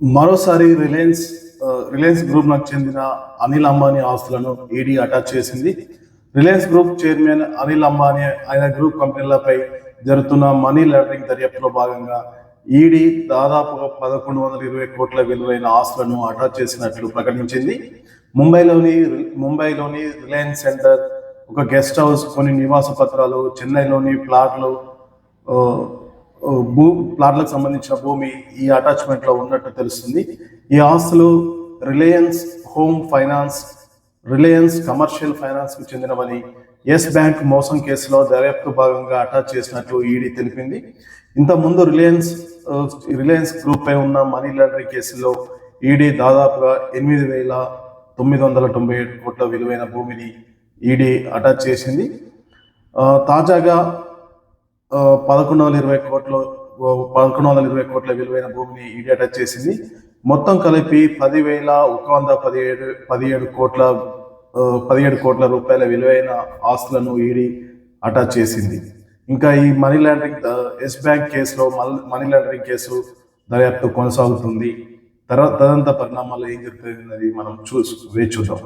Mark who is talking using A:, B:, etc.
A: మరోసారి Reliance Reliance group నాకు చెందిన అనిల్ అంబానీ ఆస్తులను ఈడీ అటాచ్ చేసింది. Reliance group chairman Anil Ambani ఆయన గ్రూప్ కంపెనీలపై జరుగుతున్న మనీ లాండరింగ్ దర్యాప్తులో భాగంగా ఈడీ దాదాపుగా పదకొండు వందల ఇరవై కోట్ల విలువైన ఆస్తులను అటాచ్ చేసినట్లు ప్రకటించింది. ముంబైలోని ముంబైలోని రిలయన్స్ సెంటర్ ఒక గెస్ట్ హౌస్ కొన్ని నివాస పత్రాలు చెన్నైలోని ప్లాట్లు భూ ప్లాట్లకు సంబంధించిన భూమి ఈ అటాచ్మెంట్లో ఉన్నట్టు తెలుస్తుంది. ఈ ఆస్తులు Reliance home finance Reliance commercial ఫైనాన్స్కు చెందినవని ఎస్ బ్యాంక్ మోసం కేసులో దర్యాప్తు భాగంగా అటాచ్ చేసినట్లు ఈడీ తెలిపింది. ఇంత ముందు రిలయన్స్ రిలయన్స్ గ్రూప్ పై ఉన్న మనీ లాండరింగ్ కేసులో ఈడీ దాదాపుగా ఎనిమిది వేల తొమ్మిది వందల తొంభై ఏడు కోట్ల విలువైన భూమిని ఈడీ అటాచ్ చేసింది. తాజాగా పదకొండు వందల ఇరవై కోట్లు పదకొండు వందల ఇరవై కోట్ల విలువైన భూమిని ఈడీ అటాచ్ చేసింది. మొత్తం కలిపి పదివేల ఒక వంద పదిహేడు పదిహేడు కోట్ల పదిహేడు కోట్ల రూపాయల విలువైన ఆస్తులను ఈడీ అటాచ్ చేసింది. ఇంకా ఈ మనీ లాండరింగ్ ఎస్ బ్యాంక్ కేసులో మనీ లాండరింగ్ కేసు దర్యాప్తు కొనసాగుతుంది. తర్వాత తదంత పరిణామాలు ఏం జరుగుతుంది మనం చూసి వేచి చూద్దాం.